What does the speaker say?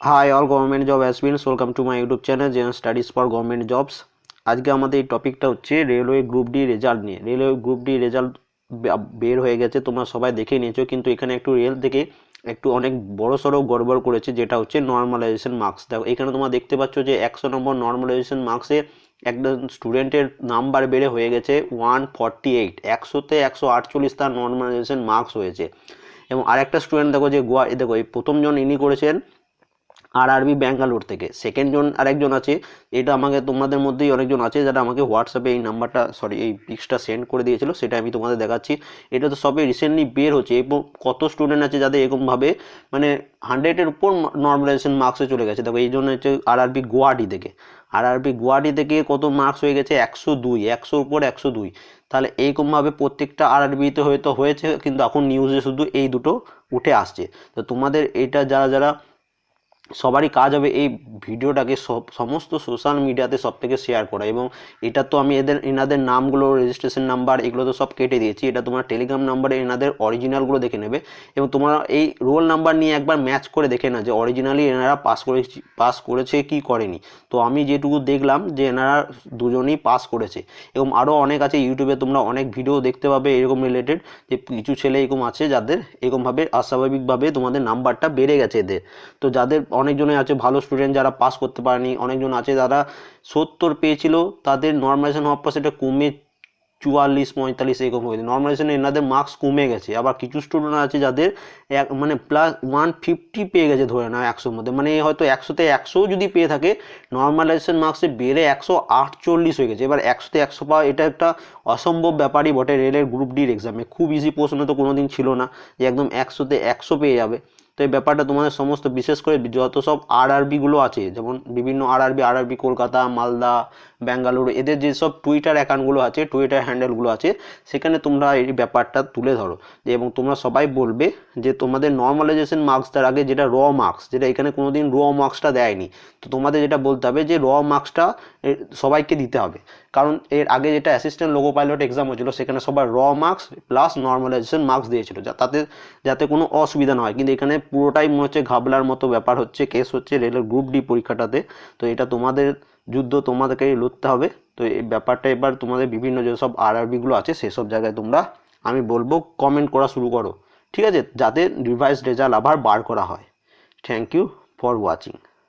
Hi all government job aspirants welcome to my YouTube channel Gen Studies for government jobs আজকে আমাদের এই টপিকটা হচ্ছে রেলওয়ে গ্রুপ ডি রেজাল্ট নিয়ে। Railway group D result বের হয়ে গেছে, তোমরা সবাই দেখে নিয়েছো, কিন্তু এখানে একটু রেল থেকে একটু অনেক বড় সড়ো গড়বড় করেছে, যেটা হচ্ছে নর্মালাইজেশন মার্কস দেখো, এখানে তোমরা দেখতে পাচ্ছ যে একশো নম্বর নর্মালাইজেশন মার্কসে একটা স্টুডেন্টের নাম্বার বেড়ে হয়ে গেছে ওয়ান ফর্টি এইট একশোতে একশো আটচল্লিশ তার নর্মালাইজেশন মার্কস হয়েছে। এবং আরেকটা স্টুডেন্ট দেখো যে গোয়া দেখো, এই প্রথমজন ইনি করেছেন আর আরবি ব্যাঙ্গালোর থেকে। সেকেন্ড জন আরেকজন আছে, এটা আমাকে তোমাদের মধ্যেই অনেকজন আছে যারা আমাকে হোয়াটসঅ্যাপে এই নাম্বারটা সরি এই পিক্সটা সেন্ড করে দিয়েছিল, সেটা আমি তোমাদের দেখাচ্ছি। এটা তো সবে রিসেন্টলি বের হচ্ছে এবং কত স্টুডেন্ট আছে যাদের এরকমভাবে মানে হান্ড্রেডের উপর নর্মালাইজেশন মার্কসে চলে গেছে। দেখো, এই জন্য হচ্ছে আর আরবি গুয়াহাটি থেকে। আর আরবি গুয়াহাটি থেকে কত মার্কস হয়ে গেছে? একশো দুই, একশোর উপর একশো দুই। তাহলে এইরকমভাবে প্রত্যেকটা আর আরবিতে হয়তো হয়েছে, কিন্তু এখন নিউজে শুধু এই দুটো উঠে আসছে। তো তোমাদের এটা যারা যারা সবারই কাজ হবে এই ভিডিওটাকে সব সমস্ত সোশ্যাল মিডিয়াতে সব থেকে শেয়ার করা এবং এটা তো আমি এদের, এনাদের নামগুলো রেজিস্ট্রেশন নাম্বার এগুলো তো সব কেটে দিয়েছি। এটা তোমার টেলিগ্রাম নাম্বারে এনাদের অরিজিনালগুলো দেখে নেবে এবং তোমার এই রোল নাম্বার নিয়ে একবার ম্যাচ করে দেখে না যে অরিজিনালি এনারা পাস করে পাস করেছে কি করেনি। তো আমি যেটুকু দেখলাম যে এনারা দুজনেই পাস করেছে এবং আরও অনেক আছে ইউটিউবে তোমরা অনেক ভিডিও দেখতে পাবে এরকম রিলেটেড যে কিছু ছেলে এরকম আছে যাদের এরকমভাবে অস্বাভাবিকভাবে তোমাদের নাম্বারটা বেড়ে গেছে এদের। তো যাদের অনেকজনে আছে, ভালো স্টুডেন্ট যারা পাস করতে পারেনি, অনেকজন আছে যারা সত্তর পেয়েছিল, তাদের নর্মালাইজেশন হওয়ার পর সেটা কমে চুয়াল্লিশ, পঁয়তাল্লিশ এরকম হয়েছে। নর্মালাইজেশনে এনাদের মার্কস কমে গেছে। আবার কিছু স্টুডেন্ট আছে যাদের এক মানে প্লাস ওয়ান ফিফটি পেয়ে গেছে ধরে নাও একশোর মধ্যে। মানে হয়তো একশোতে একশো যদি পেয়ে থাকে নর্মালাইজেশন মার্কসে বেড়ে একশো আটচল্লিশ হয়ে গেছে। এবার একশোতে একশো পাওয়া এটা একটা অসম্ভব ব্যাপারই বটে রেলের গ্রুপ ডির এক্সামে খুব ইজি প্রশ্ন তো কোনো দিন ছিল না যে একদম একশোতে একশো পেয়ে যাবে। তো এই ব্যাপারটা তোমাদের সমস্ত, বিশেষ করে যত সব আর আরবিগুলো আছে, যেমন বিভিন্ন আর আরবি আর আরবি কলকাতা, মালদা, ব্যাঙ্গালুরু, এদের যেসব টুইটার অ্যাকাউন্টগুলো আছে টুইটার হ্যান্ডেলগুলো আছে, সেখানে তোমরা এই ব্যাপারটা তুলে ধরো। যে এবং তোমরা সবাই বলবে যে তোমাদের নর্মালাইজেশন মার্কস তার আগে যেটা র মার্কস যেটা এখানে কোনো দিন র মার্কসটা দেয়নি। তো তোমাদের যেটা বলতে হবে যে র মার্কসটা সবাইকে দিতে হবে। কারণ এর আগে যেটা অ্যাসিস্ট্যান্ট লোগো পাইলট এক্সাম হয়েছিল, সেখানে সবার র মার্কস প্লাস নর্মালাইজেশন মার্কস দিয়েছিল তাতে যাতে কোনো অসুবিধা না হয়। কিন্তু এখানে পুরোটাই মনে হচ্ছে ঘাবলার মতো ব্যাপার হচ্ছে কেস হচ্ছে রেলের গ্রুপ ডি পরীক্ষাটাতে। তো এটা তোমাদের যুদ্ধ তোমাদেরকেই লড়তে হবে। তো এই ব্যাপারটা এবার তোমাদের বিভিন্ন যেসব আর আরবিগুলো আছে সেসব জায়গায় তোমরা, আমি বলব কমেন্ট করা শুরু করো। ঠিক আছে? যাতে রিভাইস রেজাল্ট আবার বার করা হয়। Thank you for watching